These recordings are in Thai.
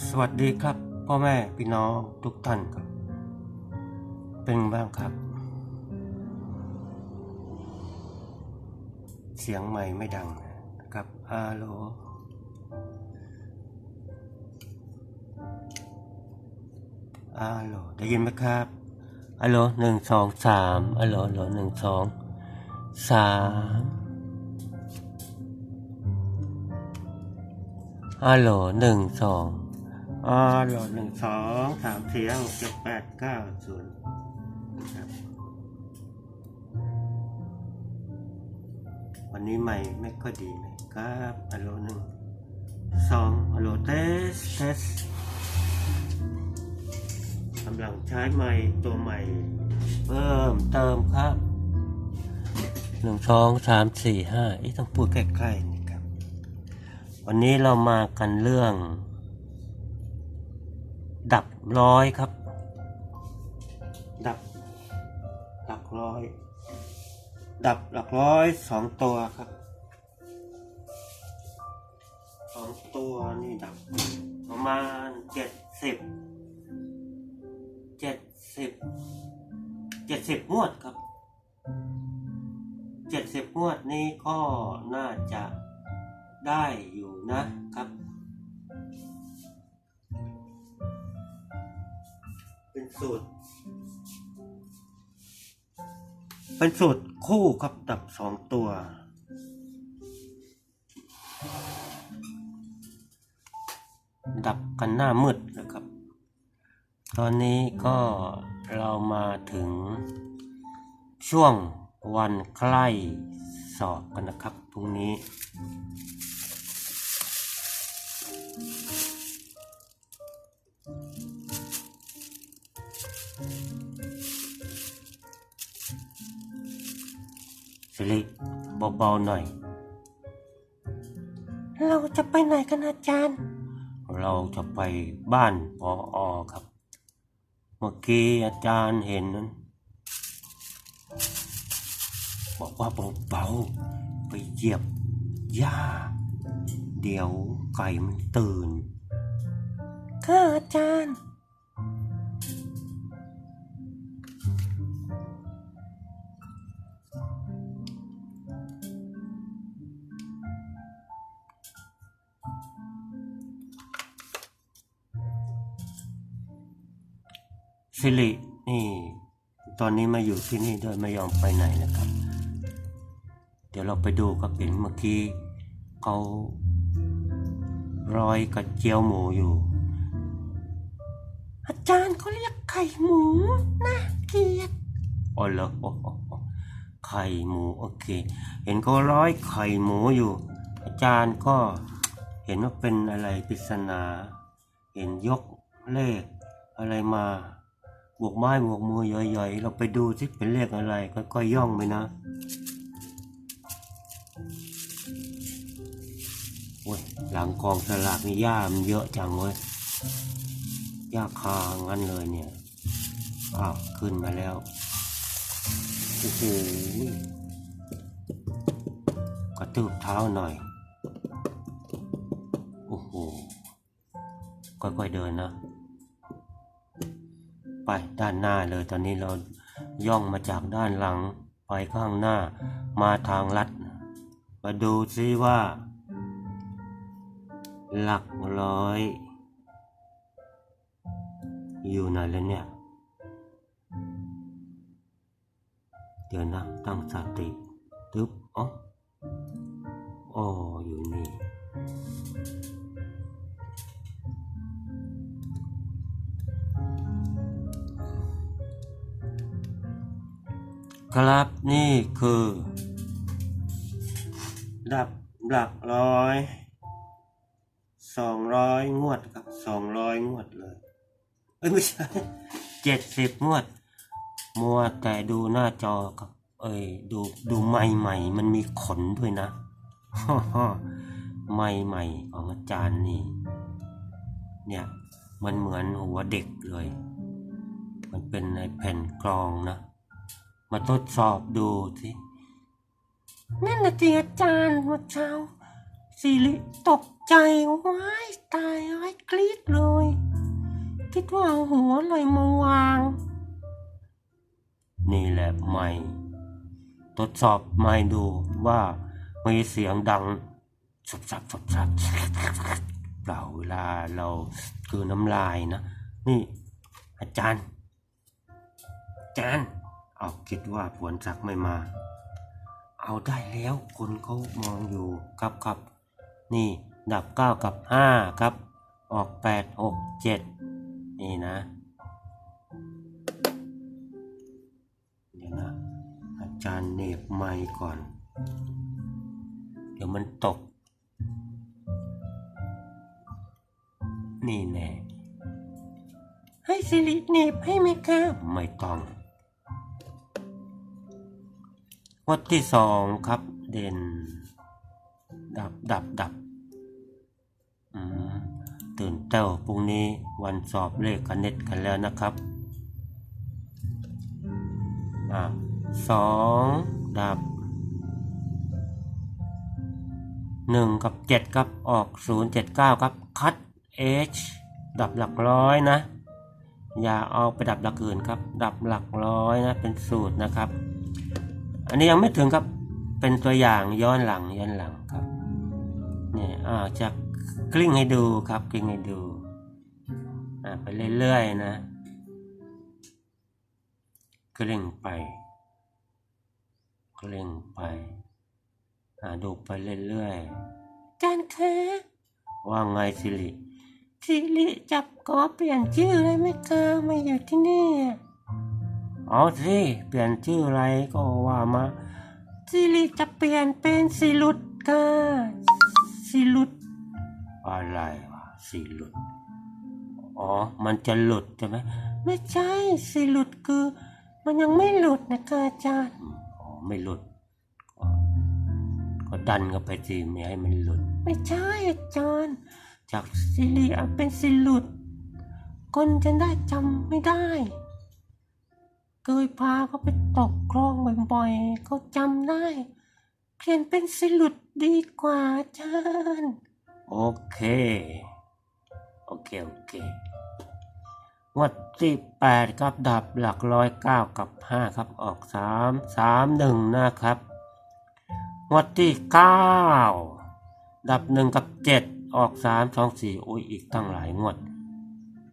สวัสดีครับ พ่อแม่พี่น้องทุกท่านครับ เป็นบ้างครับ เสียงใหม่ไม่ดังนะครับฮัลโหลฮัลโหลได้ยินไหมครับฮัลโหลหนึ่งสองสามฮัลโหลฮัลโหลหนึ่งสองสามฮัลโหลหนึ่งสอง ฮัลโหลหนึ่งสองสามเสียงเจ็ดแปดเก้าศูนย์ครับ วันนี้ไม่ไม่ค่อยดีนะครับฮัลโหลหนึ่งสองฮัลโหลเทสเทสกำลังใช้ไม้ตัวใหม่ เพิ่มเติมครับหนึ่งสองสามสี่ห้าอีต้องพูดใกล้ๆนี่ครับ วันนี้เรามากันเรื่อง ร้อยครับ ดับ หลักร้อย ดับหลักร้อยสองตัวครับสองตัวนี่ดับ ประมาณเจ็ดสิบเจ็ดสิบเจ็ดสิบงวดครับเจ็ดสิบงวดนี้ก็น่าจะได้อยู่นะครับ สูตร เป็นสูตรคู่ครับดับสองตัว ดับกันหน้ามืดนะครับ ตอนนี้ก็เรามาถึงช่วงวันใกล้สอบกันนะครับพรุ่งนี้ สิริเบาๆหน่อย เราจะไปไหนกันอาจารย์ เราจะไปบ้านพออครับ เมื่อกี้อาจารย์เห็นนั้นบอกว่าเบาๆไปเหยียบหญ้า เดี๋ยวไก่มันตื่นค่ะอาจารย์ สิรินี่ ตอนนี้มาอยู่ที่นี่ด้วยไม่ยอมไปไหนนะครับ เดี๋ยวเราไปดูครับเห็นเมื่อกี้เขาร้อยกระเจียวหมูอยู่ อาจารย์เขาเรียกไข่หมูน่าเกลียดอ๋อเหรอไข่หมูโอเค เห็นเขาร้อยไข่หมูอยู่ อาจารย์ก็เห็นว่าเป็นอะไรปริศนา เห็นยกเลขอะไรมา บวกไม้บวกมือใหญ่ๆ เราไปดูสิเป็นเลขอะไรค่อยๆย่องไปนะโอ้ยหลังกองสลากนี่หญ้ามันเยอะจังเว้ยหญ้าคางั้นเลยเนี่ยอ้าวขึ้นมาแล้วโอ้โหกระตืบเท้าหน่อย โอ้โหค่อยๆเดินนะ ไปด้านหน้าเลยตอนนี้เราย่องมาจากด้านหลังไปข้างหน้ามาทางลัด มาดูซิว่า หลักร้อย อยู่ไหนแล้วเนี่ย เดี๋ยวนะตั้งสติตึ๊บอ๋ออ๋ออยู่นี่ ครับนี่คือดับหลักร้อยสองร้อยงวดครับสองร้อยงวดเลย เอ้ยไม่ใช่เจ็ดสิบงวด มัวแต่ดูหน้าจอครับ เอ้ยดูดูใหม่ๆมันมีขนด้วยนะใหม่ๆของอาจารย์นี่ เนี่ยมันเหมือนหัวเด็กเลย มันเป็นในแผ่นกรองนะ มาทดสอบดูสินั่นนะจีอาจารย์เมื่อเช้าสิริตกใจว้ายตายว้ายกรี๊ดเลว่าเอาหัวอะไรมาวาง นี่แหละไม่ทดสอบไม่ดูว่ามีเสียงดังสุบสับสุบสับเปล่าเวลาเราคือน้ำลายนะ นี่ อาจารย์ อาจารย์ เอาคิดว่าผวนศักดิ์ไม่มา เอาได้แล้วคนเขามองอยู่ครับครับ นี่ดับเก้ากับห้าครับ ออกแปดหกเจ็ดนี่นะ เดี๋ยวนะ อาจารย์เหน็บไมค์ก่อน เดี๋ยวมันตก นี่แน่ให้สิริเหน็บให้ไหมคะไม่ต้อง วัดที่สองครับ เด่น ดับดับดับตื่นเต้าพรุ่งนี้วันสอบเลขคณิตกันแล้วนะครับอสองดับหนึ่งกับเจ็ดครับออกศูนย์เจ็ดเก้าครับ คัด H ดับหลักร้อยนะ อย่าเอาไปดับหลักอื่นครับ ดับหลักร้อยนะ เป็นสูตรนะครับ อันนี้ยังไม่ถึงครับเป็นตัวอย่างย้อนหลังย้อนหลังครับเนี่ยอ่าจะกลิ้งให้ดูครับกลิ้งให้ดูอ่าไปเรื่อยๆนะกลิ้งไปกลิ้งไปอ่าดูไปเรื่อยๆจานคะว่าไงสิริสิริจับขอเปลี่ยนชื่อเลยไหมคะมาอยู่ที่นี่ เอาสิเปลี่ยนชื่ออะไรก็ว่ามาสิริจะเปลี่ยนเป็นสิรุดค่ะสิรุดอะไรวะสิรุดอ๋อ มันจะหลุดใช่ไหมไม่ใช่สิหลุดคือ มันยังไม่หลุดนะคะอาจารย์อ๋อไม่หลุดก็ก็ดันเข้าไปสิไม่ให้มันหลุด ไม่ใช่อาจารย์ จากสิริเอาเป็นสิหลุด คนจะได้จำไม่ได้ เคยพาเขาไปตกคลองบ่อยๆ เขาจำได้ เปลี่ยนเป็นสิลุดดีกว่าอาจารย์ โอเค โอเค โอเคงวดที่แปดครับดับหลักร้อยเก้ากับห้าครับออกสามสามหนึ่งนะครับงวดที่เก้าดับหนึ่งกับเจ็ดออกสามสองสี่โอ้ยอีกตั้งหลายงวด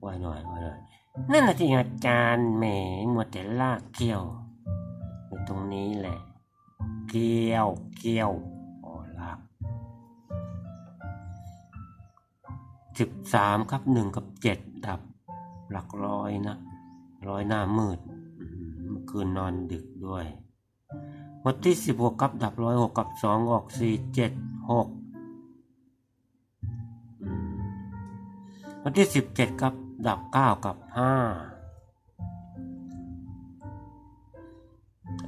ไว้หน่อยไว้หน่อย นั่นแหละที่อาจารย์แหมงวดแต่ลากเกี่ยวอยู่ตรงนี้แหละ เกี่ยวเกี่ยวอ๋อลากสิบสามครับหนึ่งกับเจ็ดดับ หลักร้อยนะ ร้อยหน้ามืดมเมื่อคืนนอนดึกด้วยวันที่สิบหกกับดับร้อยหกกับสองออกสี่เจ็ดหกวันที่สิบเจ็ดกับ ดับเก้ากับห้า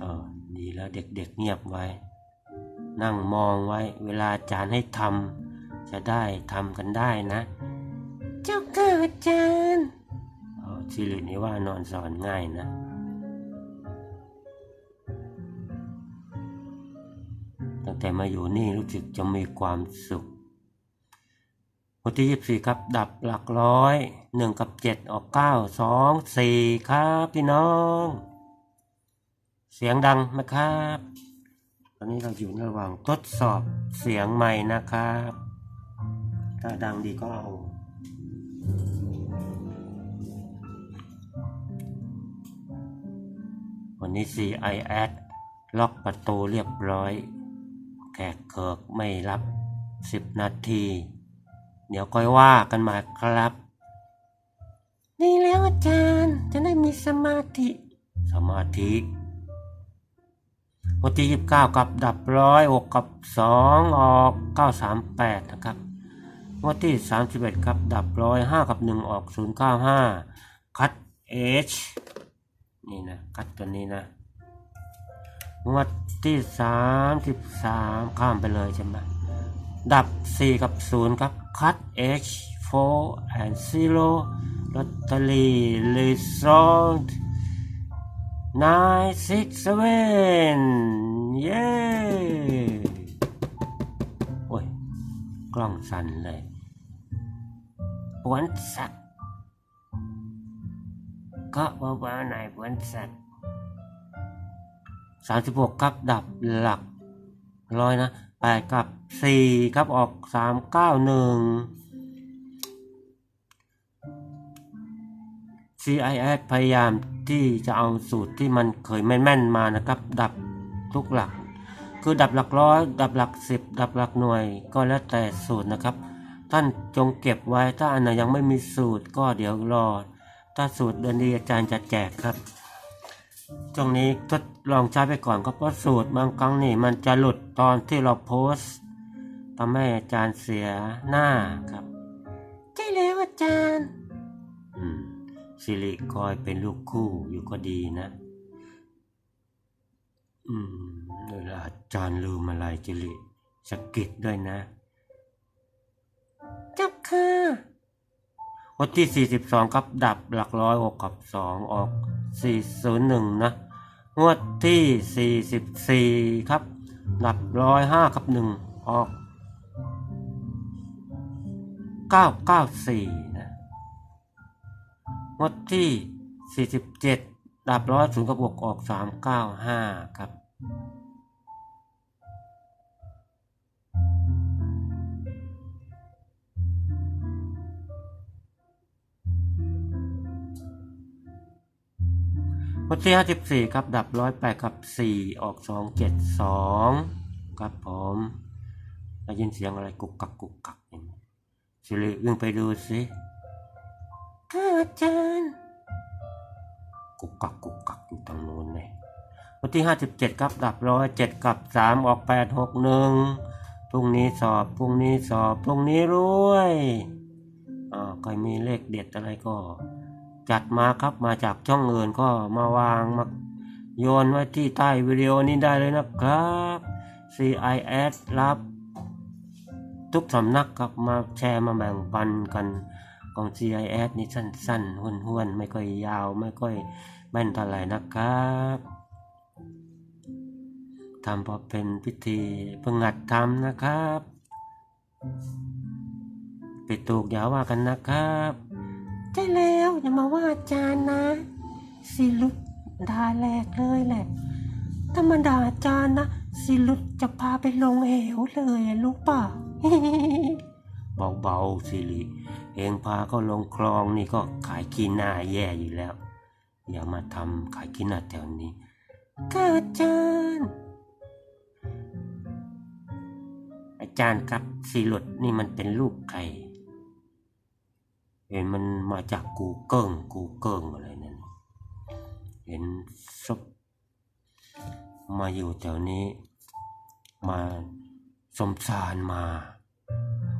เออ ดีแล้วเด็กๆเงียบไว้ นั่งมองไว้ เวลาอาจารย์ให้ทำจะได้ทำกันได้นะ เจ้าค่ะอาจารย์อ๋อสิรินี่ว่านอนสอนง่ายนะ ตั้งแต่มาอยู่นี่รู้สึกจะมีความสุข วันที่ยี่สี่ครับ ดับหลักร้อยหนึ่งกับเจ็ดออกเก้าสองสี่ครับพี่น้อง เสียงดังไหมครับ ตอนนี้เราอยู่ในระหว่างทดสอบเสียงใหม่นะครับ ถ้าดังดีก็เอาวันนี้ CIS ล็อกประตูเรียบร้อย แขกเคิกไม่รับ 10 นาที เดี๋ยวค่อยว่ากันมาครับดีแล้วอาจารย์จะได้มีสมาธิ สมาธิวันที่ยี่สิบเก้ากับดับร้อยหกกับสองออกเก้าสามแปดนะครับวันที่สามสิบเอ็ดกับดับร้อยห้ากับหนึ่งออกศูนย์เก้าห้าคัดเอชนี่นะคัดตัวนี้นะงวดที่สามสิบสามข้ามไปเลยใช่ไหมดับสี่กับศูนย์ครับ คัด H 4 and 0ลอตเตอรี่ลิซอน nine six seven เย้โอ้ย กล้องสั่นเลยปวนสักเคาะเบาๆหน่อยบนสัตว์สามสิบหกครับดับหลักร้อยนะ แปกับสี่ครับออกสามเก้าหนึ่ง CIS พยายามที่จะเอาสูตรที่มันเคยแม่นๆมานะครับ ดับทุกหลัก คือดับหลักร้อยดับหลักสิบดับหลักหน่วยก็แล้วแต่สูตรนะครับ ท่านจงเก็บไว้ถ้าอันไหนยังไม่มีสูตรก็เดี๋ยวรอ ถ้าสูตรเดือนดีอาจารย์จะแจกครับ ตรงนี้ทดลองใช้ไปก่อนก็เพราะสูตรบางครั้งนี่มันจะหลุดตอนที่เราโพสทำให้อาจารย์เสียหน้าครับ ใช่แล้วอาจารย์สิริคอยเป็นลูกคู่อยู่ก็ดีนะ อืมเวลาอาจารย์ลืมอะไรจิริสะกิดด้วยนะ จับค่ะ วันที่ 42 ครับดับหลักร้อยหกกับสออก 401 นะ งวดที่ 44 ครับ ดับร้อยห้ากับหนึ่งออก 994 นะ งวดที่ 47 ดับร้อยศูนย์กับบวกออก 395 ครับ ดที่ 54 ครับ ดับร้อยแปดกับ 4 ออก 272 ครับผมได้ยินเสียงอะไรกุกกักกุกกักอย่างนี้สิริวิ่งไปดูสิค่ะอาจารย์กุกกักกุกกักอยู่ตรงนู้นเลยวันที่ห้าสิบเจ็ดครับ ดับร้อยเจ็ดกับสามออกแปดหกหนึ่งพรุ่งนี้สอบ พรุ่งนี้สอบ พรุ่งนี้รวยอ่าใครมีเลขเด็ดอะไรก็ จัดมาครับมาจากช่องอื่นก็มาวางมาโยนไว้ที่ใต้วิดีโอนี้ได้เลยนะครับ CIS รับ ทุกสำนักครับมาแชร์มาแบ่งปันกันของ CIS นี่สั้นๆห้วนๆ ไม่ค่อยยาวไม่ค่อยแม่นเท่าไหร่นะครับทำพอเป็นพิธีเพิ่งหัดทำนะครับ ปิดตูกอย่าว่ากันนะครับ ใช่แล้วอย่ามาว่าอาจารย์นะสิลุดดาแรกเลยแหละถ้ามาด่าอาจารย์นะสิลุดจะพาไปลงเหวเลยอะรู้ป่ะเบาๆสิริเองพาเขาลงคลองนี่ก็ขายขี้หน้าแย่อยู่แล้ว อย่ามาทำขายขี้หน้าแถวนี้ก็อาจารย์อาจารย์ครับสิลุดนี่มันเป็นลูกใคร เห็นมันมาจากกูเกิลกูเกิลอะไรนั่นเห็นซบมาอยู่แถวนี้ มาสมสารมา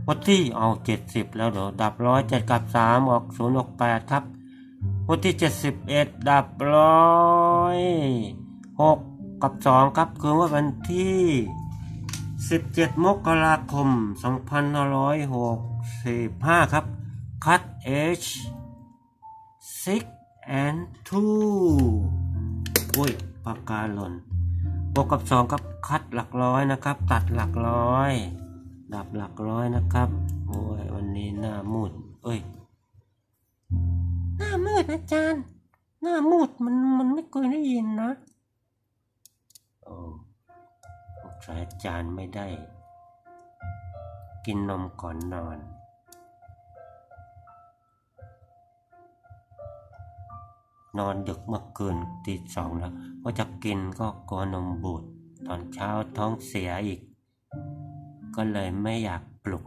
วันที่เอาเจ็ดสิบแล้วเดี๋ยวดับร้อยเจ็ดกับสามออกศูนย์ออกแปดครับ วันที่เจ็ดสิบเอ็ดดับร้อยหกกับสองครับคือว่าวันที่สิบเจ็ดมกราคมสองพันร้อยหกสิบห้าครับ cut h six and two อุ้ยปากกาหล่นบวกกับสองกับคัดหลักร้อยนะครับ ตัดหลักร้อย ดับหลักร้อยนะครับ โอ้ยวันนี้หน้ามืดเอ้ย หน้ามืดอาจารย์ หน้ามืดมันมันไม่เคยได้ยินนะโอ้สงสัยอาจารย์ไม่ได้ กินนมก่อนนอน นอนดึกเมื่อคืนตีสองแล้วก็จะกินก็กลัวนมบูดตอนเช้าท้องเสียอีก ก็เลยไม่อยากปลุก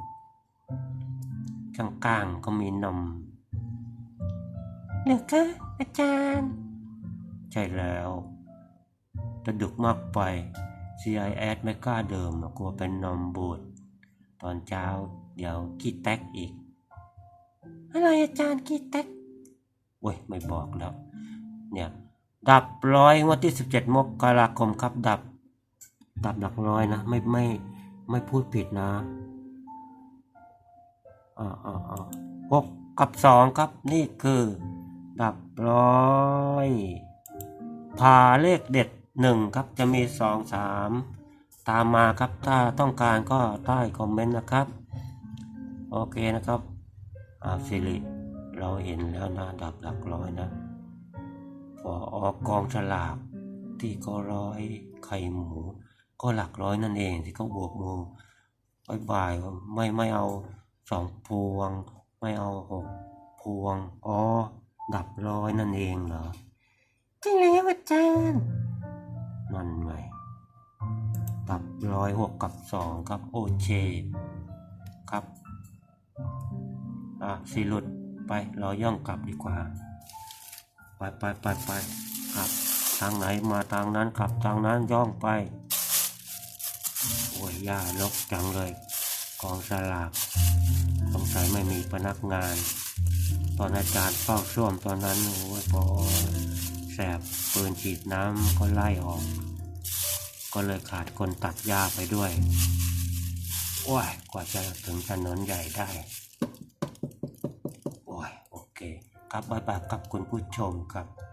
ข้างก้างๆก็มีนมเหรือคะอาจารย์ ใช่แล้วถ้าดึกมากไป CIS ไม่กล้าเดิมกลัวเป็นนมบูดตอนเช้าเดี๋ยวขี้แตกอีก อะไรอาจารย์ขี้แตกโอ้ย ไม่บอกแล้ว เนี่ยดับร้อยงวดที่สิบเจ็ดมกราคมครับ ดับ ดับหลักร้อยนะ ไม่ไม่ไม่พูดผิดนะอ่าอ่าอ่าหกกับสองครับนี่คือดับร้อยพาเลขเด็ดหนึ่งครับจะมีสองสามตามมาครับ ถ้าต้องการก็ใต้คอมเมนต์นะครับ โอเคนะครับ อ่าสิริเราเห็นแล้วนะดับหลักร้อยนะ อออกกองฉลากที่ก็ร้อยไข่หมู ก็หลักร้อยนั่นเองที่เขาโบกมือบายบายว่าไม่ไม่เอาสองพวง ไม่เอาหกพวงอ๋อดับร้อยนั่นเองเหรอจริงแล้วอาจารย์นั่นไงดับร้อยหกกับสองครับโอเคครับอะสิหลุดไปเราย่องกลับดีกว่า ไปไปไปไปครับทางไหนมาทางนั้นขับทางนั้นย่องไปโอ้ยย่าลกจังเลยกองสลากสงสัยไม่มีพนักงาน ตอนอาจารย์เฝ้าส้วมตอนนั้นโอ้ยพอแสบปืนฉีดน้ำก็ไล่ออก ก็เลยขาดคนตัดหญ้าไปด้วยโอ้ยกว่าจะถึงถนนใหญ่ได้ โอ้ย โอเค ครับบ๊ายบายครับคุณผู้ชมครับ